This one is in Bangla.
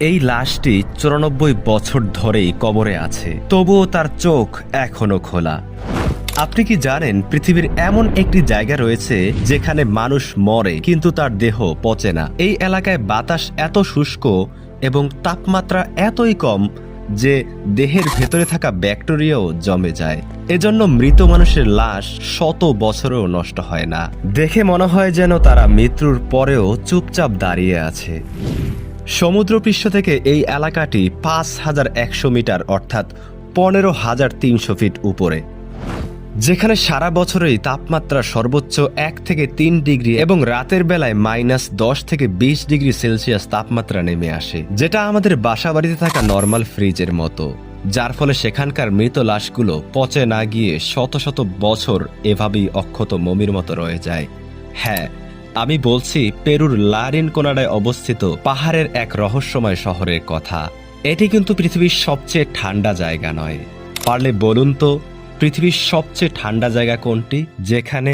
এই লাশটি চুরানব্বই বছর ধরেই কবরে আছে। তবুও তার চোখ এখনও খোলা। আপনি কি জানেন, পৃথিবীর এমন একটি জায়গা রয়েছে যেখানে মানুষ মরে, কিন্তু তার দেহ পচে না। এই এলাকায় বাতাস এত শুষ্ক এবং তাপমাত্রা এতই কম যে দেহের ভেতরে থাকা ব্যাকটেরিয়াও জমে যায়। এজন্য মৃত মানুষের লাশ শত বছরেও নষ্ট হয় না। দেখে মনে হয় যেন তারা মৃত্যুর পরেও চুপচাপ দাঁড়িয়ে আছে। সমুদ্রপৃষ্ঠ থেকে এই এলাকাটি পাঁচ হাজার একশো মিটার, অর্থাৎ পনেরো হাজার তিনশো ফিট উপরে। যেখানে সারা বছরই তাপমাত্রা সর্বোচ্চ এক থেকে তিন ডিগ্রি এবং রাতের বেলায় মাইনাস দশ থেকে বিশ ডিগ্রি সেলসিয়াস তাপমাত্রা নেমে আসে, যেটা আমাদের বাসা বাড়িতে থাকা নর্মাল ফ্রিজের মতো, যার ফলে সেখানকার মৃত লাশগুলো পচে না গিয়ে শত শত বছর এভাবেই অক্ষত মমির মতো রয়ে যায়। হ্যাঁ আমি বলছি, পেরুর লারিন কোনাডায় অবস্থিত পাহাড়ের এক রহস্যময় শহরের কথা। এটি কিন্তু পৃথিবীর সবচেয়ে ঠান্ডা জায়গা নয়। পারলে বলুন তো, পৃথিবীর সবচেয়ে ঠান্ডা জায়গা কোনটি? যেখানে